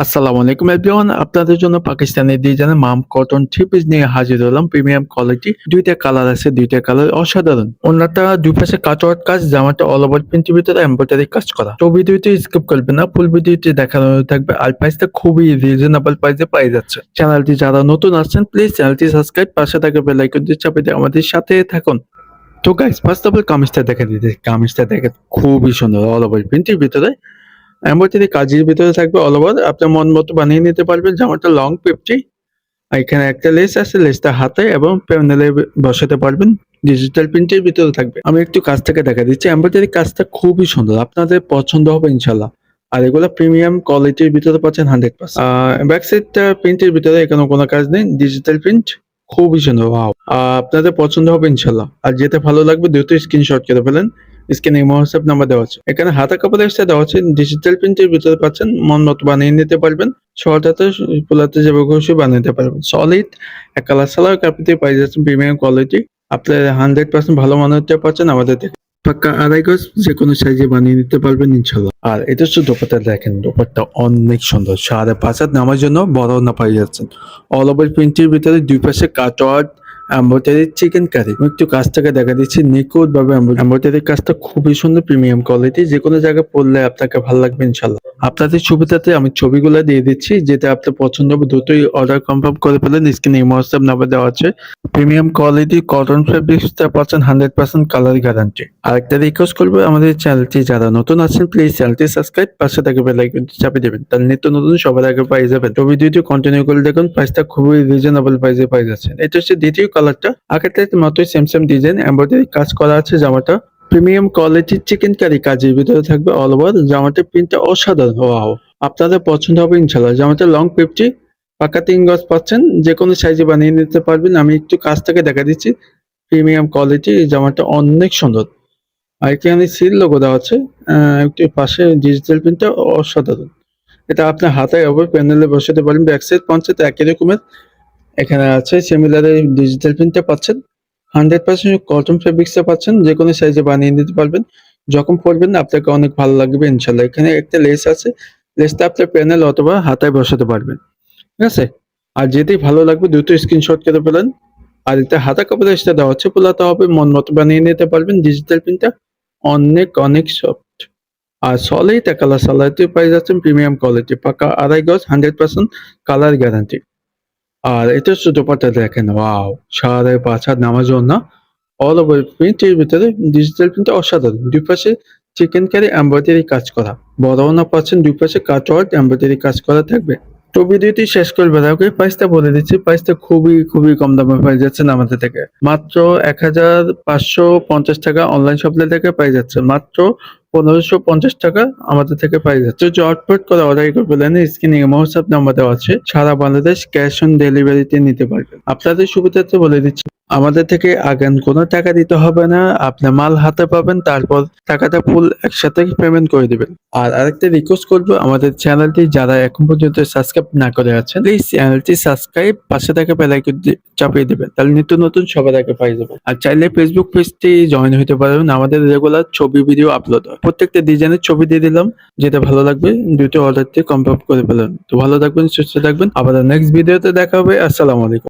আসসালামু আলাইকুম এভরিওয়ান। আপনাদের জন্য পাকিস্তানি ডিজাইনের মাম কটন থ্রি পিস নিয়ে হাজির হলাম। প্রিমিয়াম কোয়ালিটি, দুইটা কালার আছে, দুইটা কালার অসাধারণ। ওনারটা দুই পাশে কাটওয়ার্ক কাজ, জামাটা অল ওভার প্রিন্টের ভিতরে এমব্রয়ডারি কাজ করা। তো ভিডিওটি স্কিপ করবে না, ফুল ভিডিওটি দেখানো থাকবে। আর প্রাইসটা খুবই রিজনেবল প্রাইসে পাই যাচ্ছে। চ্যানেলটি যারা নতুন আসছেন প্লিজ চ্যানেলটি সাবস্ক্রাইব পাশে থাকে বেল আইকন দিয়ে চাপে দিয়ে আমাদের সাথে থাকুন। তো গাইস ফার্স্ট অফ অল কামিজটা দেখে দিতে কামিজটা দেখে খুবই সুন্দর অল ওভার প্রিন্টের ভিতরে। এমব্রয়ডারি কাজের ভিতরে থাকবে অল ওভার আপনার মন মতো বানিয়ে নিতে পারবেন। জামাটা লং ফিফটি এখানে একটা লেস আছে লেসটা হাতে এবং প্যানেলে বসাতে পারবেন। ডিজিটাল প্রিন্টের ভিতরে থাকবে। আমি একটু কাজ থেকে দেখা দিচ্ছি। এমব্রয়ডারি কাজটা খুবই সুন্দর। আপনাদের পছন্দ হবে ইনশাল্লাহ আর এগুলো প্রিমিয়াম কোয়ালিটির ভিতরে পাচ্ছেন হান্ড্রেড পার্সেন্ট ব্যাক সাইডটা প্রিন্টের ভিতরে এখানে কোনো কাজ নেই। ডিজিটাল প্রিন্ট খুবই সুন্দর। আপনাদের পছন্দ হবে ইনশাল্লাহ আর যেটা ভালো লাগবে, দ্রুত স্ক্রিনশট করে ফেলেন। স্ক্রিনে হোয়াটসঅ্যাপ নাম্বার দেওয়া আছে। এখানে হাতা কাপড়ের সাথে দেওয়া আছে ডিজিটাল প্রিন্টের ভিতরে পাচ্ছেন, মন মতো বানিয়ে নিতে পারবেন শর্টাতে পোলাতে যাবে খুশি বানিয়ে নিতে পারবেন। সলিড এক কালার সালার কাপিতে পাই যাচ্ছেন প্রিমিয়াম কোয়ালিটি আপনার হান্ড্রেড পার্সেন্ট ভালো মানের পারছেন আমাদের থেকে। পাক্কা আড়াই গজ যে কোনো সাইজে বানিয়ে নিতে পারবেন ইনশাল্লাহ আর এটা হচ্ছে দোপাট্টা, দেখেন দোপাট্টা অনেক সুন্দর। সাড়ে পাঁচ হাত নামার জন্য বড় না পাই যাচ্ছেন। অল ওভার প্রিন্টের ভিতরে দুই পাশে কাটওয়ার্ড এম্ব্রয়ডারি চিকেন কারি আমি একটু কাজটাকে দেখা দিচ্ছি। নিখুঁত ভাবে এম্ব্রয়ডারি কাজটা খুবই সুন্দর প্রিমিয়াম কোয়ালিটি যে কোনো জায়গায় পড়লে আপনাকে ভালো লাগবে ইনশাল্লাহ আপনাদের সুবিধাতে আমি ছবিগুলো দিয়ে দিচ্ছি, যেটা আপনার পছন্দ হবে, দ্রুতই অর্ডার কনফার্ম করে ফেলেন। স্ক্রিনে ইমো হোয়াটসঅ্যাপ নাম্বার দেওয়া আছে। প্রিমিয়াম কোয়ালিটি কটন ফেব্রিক্সটা পাচ্ছেন হান্ড্রেড পার্সেন্ট কালার গ্যারান্টি আরেকটা রিকোয়েস্ট করব, আমাদের চ্যানেলটি যারা নতুন আছেন প্লিজ চ্যানেলটি সাবস্ক্রাইব পাশে থাকে বেল আইকন চাপে দেবেন। তাহলে নিত্য নতুন সবার আগে পাই যাবেন তো ভিডিওটি কন্টিনিউ করে দেখুন প্রাইসটা খুবই রিজনেবল প্রাইসে পাই যাচ্ছেন এটা হচ্ছে দ্বিতীয় কালারটা আগেরটার মতোই সেম সেম ডিজাইন এমব্রয়ডারি কাজ করা আছে জামাটা। প্রিমিয়াম কোয়ালিটির চিকেন কারি কাজের ভিতরে থাকবে অল ওভার, জামাটার প্রিন্টটা অসাধারণ। ওয়াও, আপনাদের পছন্দ হবে ইনশাল্লাহ জামাটা লং ফিফটি পাকা তিন গজ পাচ্ছেন যে কোনো সাইজে বানিয়ে নিতে পারবেন। আমি একটু কাজটাকে দেখা দিচ্ছি, প্রিমিয়াম কোয়ালিটি, জামাটা অনেক সুন্দর। আর এখানে সিল লোগো দেওয়া আছে একটু পাশে ডিজিটাল প্রিন্টটা অসাধারণ। এটা আপনার হাতে ওপর প্যানেলে বসাতে পারেন, ব্যাক সাইড পঞ্চায়েত একই রকমের। এখানে আছে সিমিলার ডিজিটাল প্রিন্টটা পাচ্ছেন। হান্ড্রেড পার্সেন্ট কটন ফেব্রিক্সটা পাচ্ছেন, যে কোনো সাইজে বানিয়ে নিতে পারবেন। যখন পরবেন আপনাকে অনেক ভালো লাগবে, ইনশাল্লাহ। এখানে একটা লেস আছে। লেসটা আপনার প্যানেল অথবা হাতায় বসাতে পারবেন। ঠিক আছে? আর যেতেই ভালো লাগবে, দ্রুত স্ক্রিনশট করে ফেলেন। আর এটা হাতা কাপড়ের দেওয়া হচ্ছে পোলাতে হবে, মন মতো বানিয়ে নিতে পারবেন। ডিজিটাল প্রিন্টটা অনেক অনেক সফট আর সলেই তা কালার সালাইতে পাই যাচ্ছেন প্রিমিয়াম কোয়ালিটি পাকা আড়াই গজ, হান্ড্রেড পার্সেন্ট কালার গ্যারান্টি আর এটা হচ্ছে দেখেন ওয়াও পাঁচ হাত নামার জন্য অল ওভার প্রিন্টের ভিতরে ডিজিটাল প্রিন্টটা অসাধারণ। দুই পাশে চিকেন কারি এমব্রয়ডারি কাজ করা। বড় না পাচ্ছেন দুই পাশে কাটওয়ার্ড এমব্রয়ডারি কাজ করা থাকবে। তো ভিডিওটি শেষ করবে ওকে? প্রাইসটা বলে দিচ্ছি প্রাইসটা খুবই খুবই কম দামে পেয়ে যাচ্ছেন আমাদের থেকে। মাত্র এক হাজার পাঁচশো পঞ্চাশ টাকা অনলাইন শপলে থেকে পেয়ে যাচ্ছে। মাত্র পনেরোশো পঞ্চাশ টাকা আমাদের থেকে পেয়ে যাচ্ছে জটপট করে অর্ডার করবেন স্ক্রিনে হোয়াটসঅ্যাপ নাম্বার দেওয়া আছে। সারা বাংলাদেশ ক্যাশ অন ডেলিভারিতে নিতে পারবেন। আপনাদের সুবিধার্থে বলে দিচ্ছি, আমাদের থেকে আগান কোনো টাকা দিতে হবে না। আপনি মাল হাতে পাবেন, তারপর টাকাটা ফুল একসাথে পেমেন্ট করে দিবেন। আর আরেকটা রিকোয়েস্ট করব, আমাদের চ্যানেলটি যারা এখন পর্যন্ত সাবস্ক্রাইব না করে আছেন প্লিজ চ্যানেলটি সাবস্ক্রাইব পাশে থাকে বেলাইকন চাপিয়ে দিবেন। তাহলে নিত্য নতুন সবার আগে পাই যাবেন। আর চাইলে ফেসবুক পেজটি জয়েন হতে পারবেন আমাদের রেগুলার ছবি ভিডিও আপলোড হয়। প্রত্যেকটা ডিজাইনের ছবি দিয়ে দিলাম, যেটা ভালো লাগবে দুটো অর্ডার দিয়ে কনফার্ম করে ফেলেন। তো ভালো থাকবেন, সুস্থ থাকবেন আবার নেক্সট ভিডিওতে দেখা হবে, আসসালামু আলাইকুম।